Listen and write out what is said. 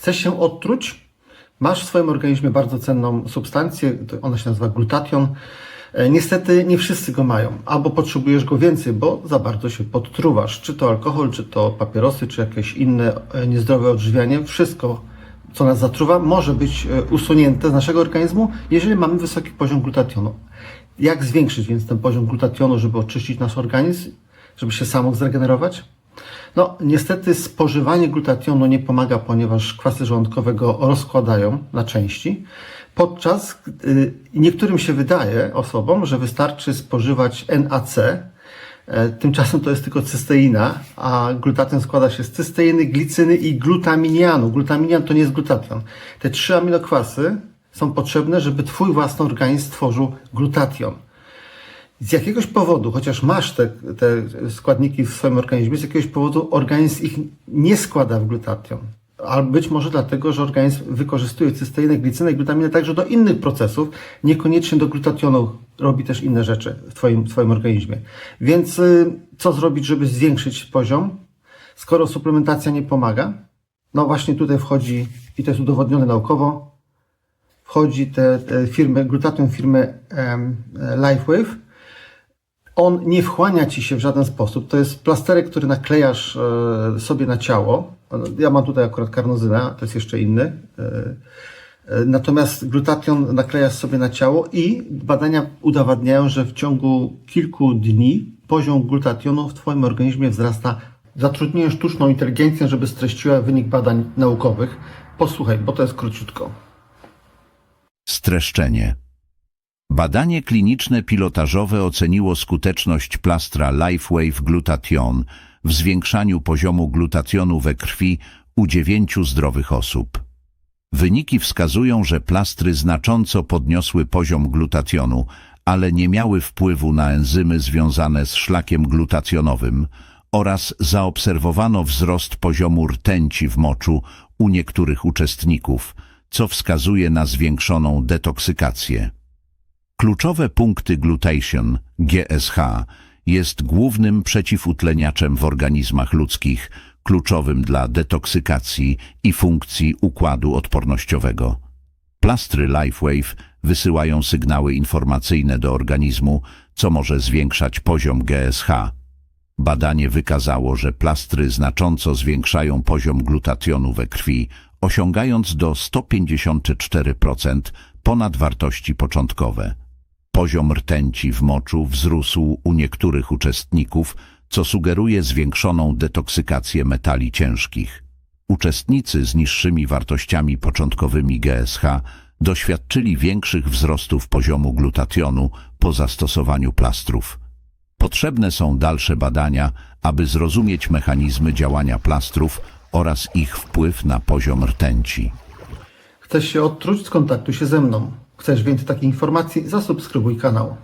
Chcesz się odtruć? Masz w swoim organizmie bardzo cenną substancję, ona się nazywa glutation. E, Niestety nie wszyscy go mają, albo potrzebujesz go więcej, bo za bardzo się podtruwasz. Czy to alkohol, czy to papierosy, czy jakieś inne e, niezdrowe odżywianie, wszystko, co nas zatruwa, może być e, usunięte z naszego organizmu, jeżeli mamy wysoki poziom glutationu. Jak zwiększyć więc ten poziom glutationu, żeby oczyścić nasz organizm, żeby się samą zregenerować? No, niestety spożywanie glutationu nie pomaga, ponieważ kwasy żołądkowe go rozkładają na części, podczas y, niektórym się wydaje osobom, że wystarczy spożywać NAC, e, tymczasem to jest tylko cysteina, a glutation składa się z cysteiny, glicyny i glutaminianu. Glutaminian to nie jest glutation. Te trzy aminokwasy są potrzebne, żeby Twój własny organizm stworzył glutation. Z jakiegoś powodu, chociaż masz te, te składniki w swoim organizmie, z jakiegoś powodu organizm ich nie składa w glutation. Albo być może dlatego, że organizm wykorzystuje cysteinę, glicynę glutaminę także do innych procesów, niekoniecznie do glutationu robi też inne rzeczy w Twoim, w twoim organizmie. Więc y, co zrobić, żeby zwiększyć poziom, skoro suplementacja nie pomaga? No właśnie tutaj wchodzi, i to jest udowodnione naukowo, wchodzi te, te firmy, glutation firmy LifeWave, on nie wchłania ci się w żaden sposób. To jest plasterek, który naklejasz e, sobie na ciało. Ja mam tutaj akurat karnozynę, to jest jeszcze inny. E, e, Natomiast glutation naklejasz sobie na ciało i badania udowadniają, że w ciągu kilku dni poziom glutationu w Twoim organizmie wzrasta. Zatrudniłem sztuczną inteligencję, żeby streściła wynik badań naukowych. Posłuchaj, bo to jest króciutko. Streszczenie. Badanie kliniczne pilotażowe oceniło skuteczność plastra LifeWave Glutathione w zwiększaniu poziomu glutationu we krwi u dziewięciu zdrowych osób. Wyniki wskazują, że plastry znacząco podniosły poziom glutationu, ale nie miały wpływu na enzymy związane z szlakiem glutacjonowym oraz zaobserwowano wzrost poziomu rtęci w moczu u niektórych uczestników, co wskazuje na zwiększoną detoksykację. Kluczowe punkty glutation, GSH, jest głównym przeciwutleniaczem w organizmach ludzkich, kluczowym dla detoksykacji i funkcji układu odpornościowego. Plastry LifeWave wysyłają sygnały informacyjne do organizmu, co może zwiększać poziom GSH. Badanie wykazało, że plastry znacząco zwiększają poziom glutationu we krwi, osiągając do 154% ponad wartości początkowe. Poziom rtęci w moczu wzrósł u niektórych uczestników, co sugeruje zwiększoną detoksykację metali ciężkich. Uczestnicy z niższymi wartościami początkowymi GSH doświadczyli większych wzrostów poziomu glutationu po zastosowaniu plastrów. Potrzebne są dalsze badania, aby zrozumieć mechanizmy działania plastrów oraz ich wpływ na poziom rtęci. Chcesz się odtruć? Skontaktuj się ze mną. Chcesz więcej takich informacji? Zasubskrybuj kanał.